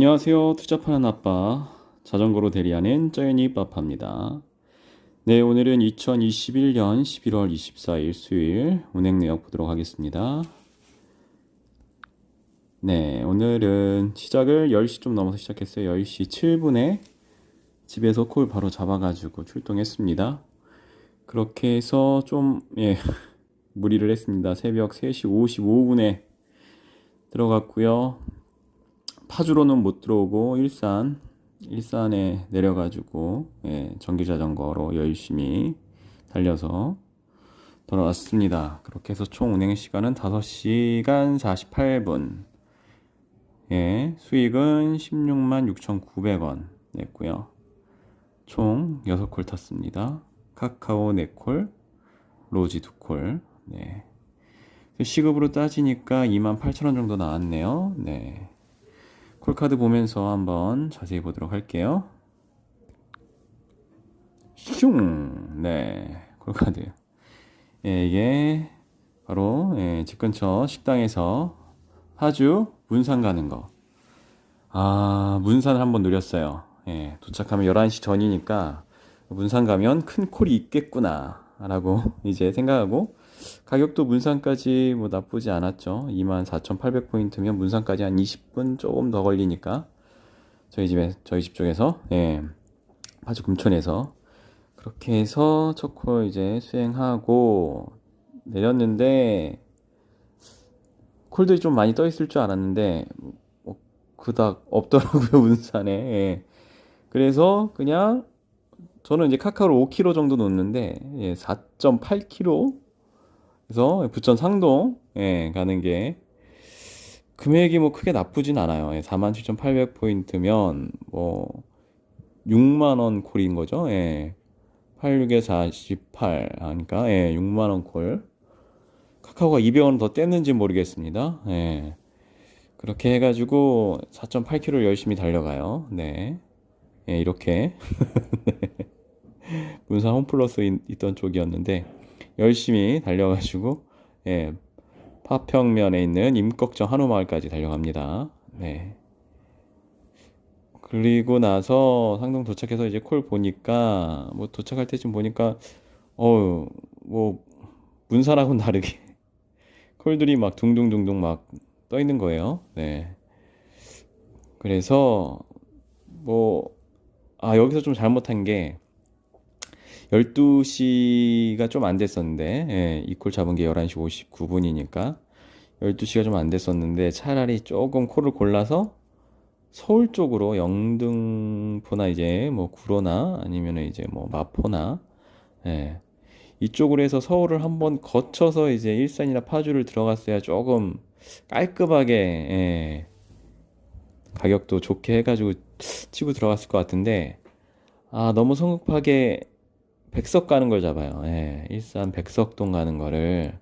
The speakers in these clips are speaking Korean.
안녕하세요. 투자파는 아빠 자전거로 대리하는 쩌연이 빠빠입니다. 네, 오늘은 2021년 11월 24일 수요일 운행 내역 보도록 하겠습니다. 네, 오늘은 시작을 10시 좀 넘어서 시작했어요. 10시 7분에 집에서 콜 바로 잡아가지고 출동했습니다. 그렇게 해서 좀, 예, 무리를 했습니다. 새벽 3시 55분에 들어갔고요. 파주로는 못 들어오고 일산 일산에 내려가지고 예, 전기 자전거로 열심히 달려서 돌아왔습니다. 그렇게 해서 총 운행 시간은 5시간 48분. 예, 수익은 16만 6,900원 냈고요. 총 6콜 탔습니다. 카카오 4콜, 로지 2콜. 네. 시급으로 따지니까 2만 8천원 정도 나왔네요. 네. 콜카드 보면서 한번 자세히 보도록 할게요. 슝! 네. 콜카드. 예, 이게 바로 예, 집 근처 식당에서 파주 문산 가는 거. 아, 문산을 한번 누렸어요. 예, 도착하면 11시 전이니까 문산 가면 큰 콜이 있겠구나. 라고 이제 생각하고 가격도 문산까지 뭐 나쁘지 않았죠. 24,800포인트면 문산까지 한 20분 조금 더 걸리니까 저희 집에 저희 집 쪽에서 예. 파주 금천에서 그렇게 해서 초코 이제 수행하고 내렸는데 콜들이 좀 많이 떠 있을 줄 알았는데 뭐 그닥 없더라고요 문산에 예. 그래서 그냥 저는 이제 카카오로 5kg 정도 놓는데 예, 4.8kg 그래서 부천 상동 예, 가는 게 금액이 뭐 크게 나쁘진 않아요. 예, 47,800 포인트면 뭐 6만 원 콜인 거죠. 예. 86에 48 하니까 예, 6만 원 콜. 카카오가 200원 더 뗐는지 모르겠습니다. 예. 그렇게 해가지고 4.8km 열심히 달려가요. 네. 예, 이렇게. 문산 홈플러스 있던 쪽이었는데 열심히 달려가지고 예, 파평면에 있는 임꺽정 한우마을까지 달려갑니다. 네. 그리고 나서 상동 도착해서 이제 콜 보니까 뭐 도착할 때쯤 보니까 어우 뭐 문산하고는 다르게 콜들이 막 둥둥둥둥 막 떠 있는 거예요. 네. 그래서 뭐 아 여기서 좀 잘못한 게 12시가 좀 안 됐었는데, 예, 이콜 잡은 게 11시 59분이니까, 12시가 좀 안 됐었는데, 차라리 조금 콜을 골라서 서울 쪽으로 영등포나 이제 뭐 구로나 아니면 이제 뭐 마포나, 예, 이쪽으로 해서 서울을 한번 거쳐서 이제 일산이나 파주를 들어갔어야 조금 깔끔하게, 예, 가격도 좋게 해가지고 치고 들어갔을 것 같은데, 아, 너무 성급하게 백석 가는 걸 잡아요. 예, 일산 백석동 가는 거를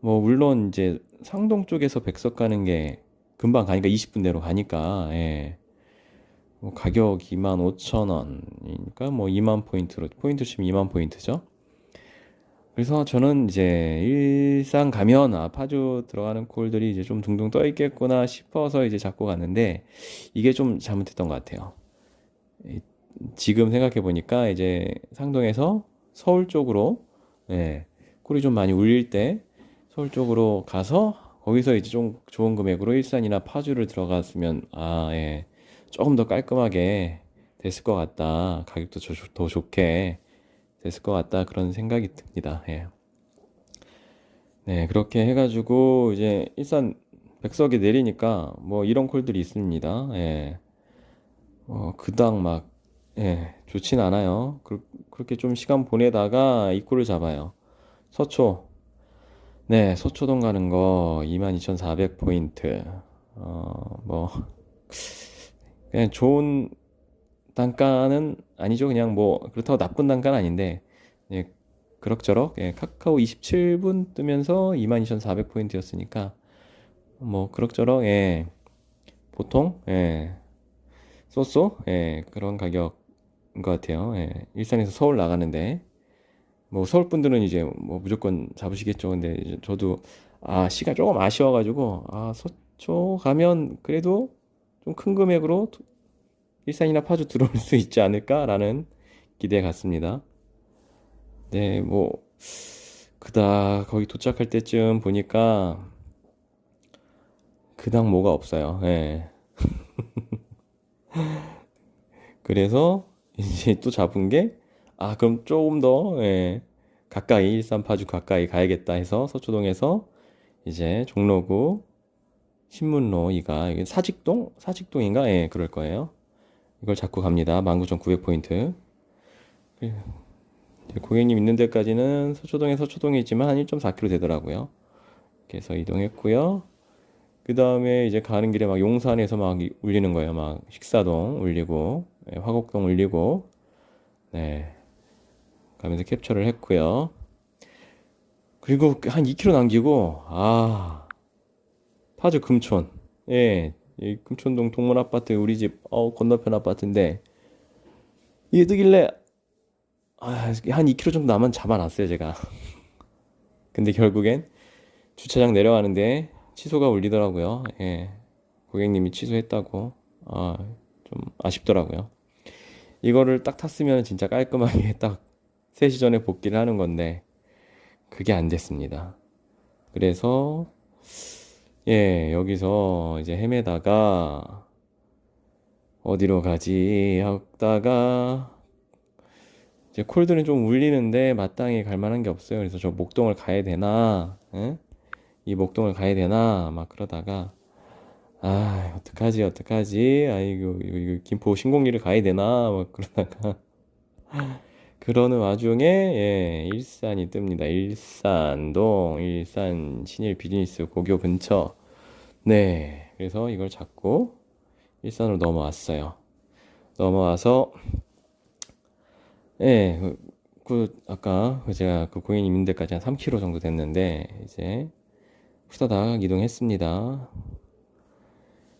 뭐 물론 이제 상동 쪽에서 백석 가는 게 금방 가니까 20분 내로 가니까 예. 뭐 가격 2만 5천 원이니까 뭐 2만 포인트로 포인트 치면 2만 포인트죠. 그래서 저는 이제 일산 가면 아 파주 들어가는 콜들이 이제 좀 둥둥 떠 있겠구나 싶어서 이제 잡고 갔는데 이게 좀 잘못했던 것 같아요. 지금 생각해 보니까 이제 상동에서 서울 쪽으로 예, 콜이 좀 많이 울릴 때 서울 쪽으로 가서 거기서 이제 좀 좋은 금액으로 일산이나 파주를 들어갔으면 아, 예. 조금 더 깔끔하게 됐을 것 같다. 가격도 더, 더 좋게 됐을 것 같다. 그런 생각이 듭니다. 예. 네, 그렇게 해가지고 이제 일산 백석에 내리니까 뭐 이런 콜들이 있습니다. 예. 어, 그당 막 예, 좋진 않아요. 그, 렇게 좀 시간 보내다가 입구를 잡아요. 서초. 네, 서초동 가는 거 22,400포인트. 어, 뭐, 그냥 좋은 단가는 아니죠. 그냥 뭐, 그렇다고 나쁜 단가는 아닌데, 예, 그럭저럭, 예, 카카오 27분 뜨면서 22,400포인트였으니까, 뭐, 그럭저럭, 예, 보통, 예, 쏘쏘, 예, 그런 가격 것 같아요. 예. 일산에서 서울 나가는데 뭐 서울 분들은 이제 뭐 무조건 잡으시겠죠. 근데 저도 아 시간 조금 아쉬워가지고 아 서초 가면 그래도 좀 큰 금액으로 도- 일산이나 파주 들어올 수 있지 않을까라는 기대 같습니다. 네, 뭐 그다 거기 도착할 때쯤 보니까 그닥 뭐가 없어요. 예. 그래서 이제 또 잡은 게, 아, 그럼 조금 더, 예, 가까이, 일산 파주 가까이 가야겠다 해서 서초동에서 이제 종로구 신문로 이가, 사직동? 사직동인가? 예, 그럴 거예요. 이걸 잡고 갑니다. 19,900포인트. 고객님 있는 데까지는 서초동에 서초동에 있지만 한 1.4km 되더라고요. 그래서 이동했고요. 그 다음에 이제 가는 길에 막 용산에서 막 이- 울리는 거예요. 막 식사동 울리고, 예, 화곡동 울리고, 네. 가면서 캡처를 했고요. 그리고 한 2km 남기고, 아, 파주 금촌. 예, 이 금촌동 동문 아파트 우리 집, 어, 건너편 아파트인데, 이게 뜨길래, 아, 한 2km 정도 남은 잡아놨어요, 제가. 근데 결국엔 주차장 내려가는데 취소가 울리더라고요. 예. 고객님이 취소했다고. 아, 좀 아쉽더라고요. 이거를 딱 탔으면 진짜 깔끔하게 딱 3시 전에 복귀를 하는 건데, 그게 안 됐습니다. 그래서, 예, 여기서 이제 헤매다가, 어디로 가지 하다가, 이제 콜들은 좀 울리는데 마땅히 갈 만한 게 없어요. 그래서 저 목동을 가야 되나, 응? 이 목동을 가야 되나, 막 그러다가, 아, 어떡하지, 어떡하지, 아이고, 이거, 이거 김포 신공리를 가야 되나, 막 그러다가, 그러는 와중에, 예, 일산이 뜹니다. 일산동, 일산 신일 비즈니스 고교 근처. 네, 그래서 이걸 잡고 일산으로 넘어왔어요. 넘어와서, 예, 그, 그 아까 그 제가 그 고객님 있는 데까지 한 3km 정도 됐는데 이제 후다닥 이동했습니다.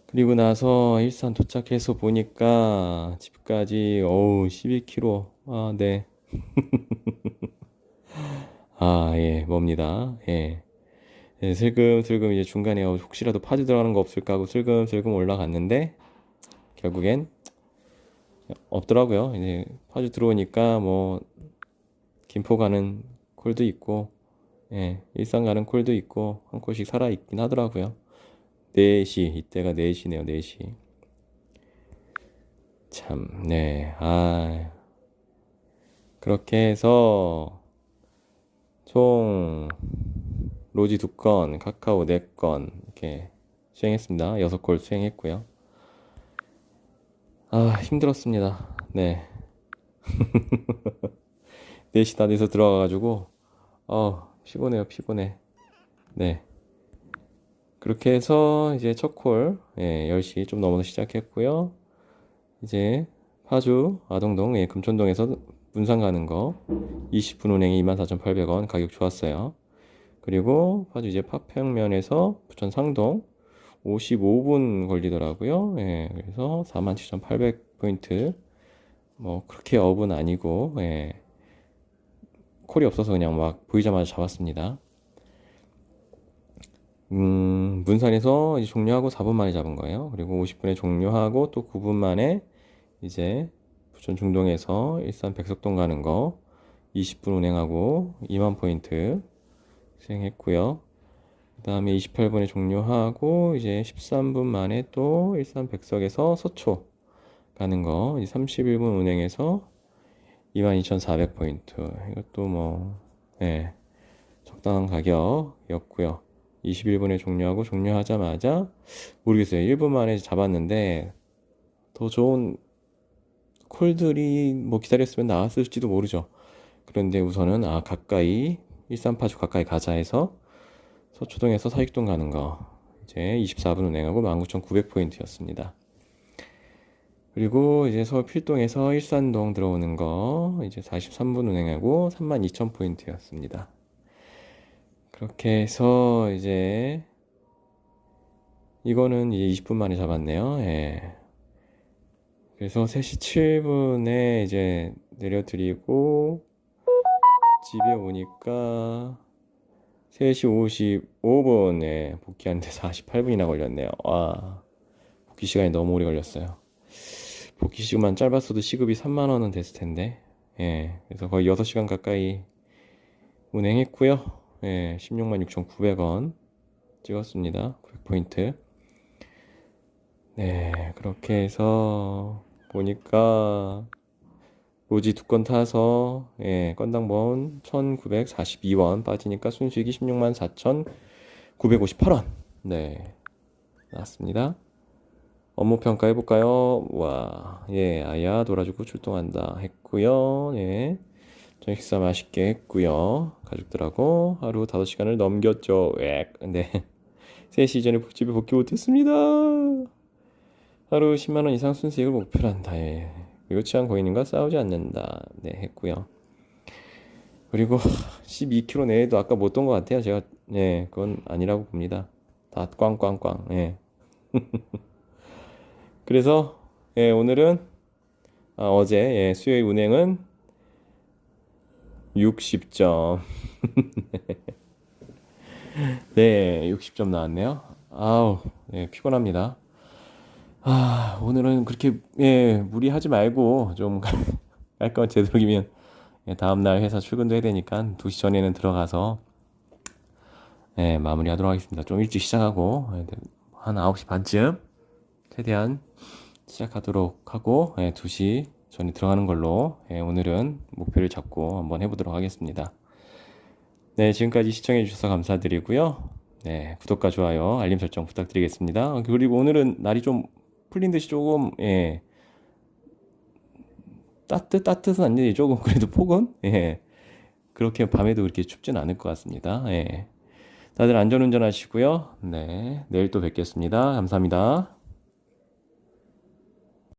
그리고 나서 일산 도착해서 보니까 집까지 어우 11km. 아, 네. 아, 예, 멉니다. 예. 예, 슬금슬금 이제 중간에 어, 혹시라도 파지 들어가는 거 없을까 하고 슬금슬금 올라갔는데 결국엔 없더라고요. 이제 파주 들어오니까 뭐 김포 가는 콜도 있고, 예, 일산 가는 콜도 있고 한 콜씩 살아 있긴 하더라고요. 4시 이때가 4시네요. 4시. 참, 네, 아 그렇게 해서 총 로지 두 건, 카카오 네건 이렇게 수행했습니다. 여섯 콜 수행했고요. 아 힘들었습니다. 네. 4시 다 돼서 들어가가지고 어 피곤해요 피곤해 네 그렇게 해서 이제 첫콜 예, 10시 좀 넘어서 시작했고요 이제 파주 아동동 예, 금천동에서 문산 가는 거 20분 운행이 24,800원 가격 좋았어요 그리고 파주 이제 파평면에서 부천 상동 55분 걸리더라고요 예, 그래서 47,800포인트 뭐 그렇게 업은 아니고 예. 콜이 없어서 그냥 막 보이자마자 잡았습니다. 음, 문산에서 이제 종료하고 4분 만에 잡은 거예요. 그리고 50분에 종료하고 또 9분 만에 이제 부천 중동에서 일산 백석동 가는 거 20분 운행하고 2만 포인트 수행했고요. 그 다음에 28분에 종료하고 이제 13분 만에 또 일산 백석에서 서초 가는 거 이제 31분 운행해서 22,400포인트. 이것도 뭐, 예, 적당한 가격이었고요. 21분에 종료하고 종료하자마자, 모르겠어요. 1분 만에 잡았는데, 더 좋은 콜들이 뭐 기다렸으면 나왔을지도 모르죠. 그런데 우선은, 아, 가까이, 일산파주 가까이 가자 해서, 서초동에서 사익동 가는 거, 이제 24분 운행하고 19,900포인트였습니다. 그리고 이제 서울 필동에서 일산동 들어오는 거 이제 43분 운행하고 32,000포인트였습니다. 그렇게 해서 이제 이거는 이제 20분 만에 잡았네요. 예. 그래서 3시 7분에 이제 내려드리고 집에 오니까 3시 55분에 복귀하는데 48분이나 걸렸네요. 와. 복귀 시간이 너무 오래 걸렸어요. 복귀 시간만 짧았어도 시급이 3만 원은 됐을 텐데. 예. 그래서 거의 6시간 가까이 운행했고요. 예. 16만 6,900원 찍었습니다. 900포인트. 네. 그렇게 해서 보니까 로지 두 건 타서 예, 건당 번 1,942원 빠지니까 순수익이 16만 4,958원. 네. 나왔습니다. 업무 평가 해볼까요? 와, 예, 아야 놀아주고 출동한다 했고요. 예, 저녁 식사 맛있게 했고요. 가족들하고 하루 5시간을 넘겼죠. 엑, 네. 3시 전에 집에 복귀 못했습니다. 하루 10만 원 이상 순수익을 목표로 한다. 예. 그리고 치안 고인님과 싸우지 않는다. 네, 했고요. 그리고 12km 내에도 아까 못 돈 것 같아요. 제가 네, 그건 아니라고 봅니다. 다 꽝꽝꽝. 예. 그래서 예, 오늘은 아, 어제 예, 수요일 운행은 60점. 네, 60점 나왔네요. 아우, 예, 피곤합니다. 아, 오늘은 그렇게 예, 무리하지 말고 좀 깔끔한 제대로기면 예, 다음 날 회사 출근도 해야 되니까 2시 전에는 들어가서 예, 마무리 하도록 하겠습니다. 좀 일찍 시작하고 예, 한 9시 반쯤 최대한 시작하도록 하고 예, 2시 전에 들어가는 걸로 예, 오늘은 목표를 잡고 한번 해보도록 하겠습니다. 네, 지금까지 시청해 주셔서 감사드리고요. 네, 구독과 좋아요, 알림 설정 부탁드리겠습니다. 그리고 오늘은 날이 좀 풀린 듯이 조금 예, 따뜻 따뜻은 아닌데 조금 그래도 폭은 예, 그렇게 밤에도 그렇게 춥진 않을 것 같습니다. 예. 다들 안전운전 하시고요. 네, 내일 또 뵙겠습니다. 감사합니다.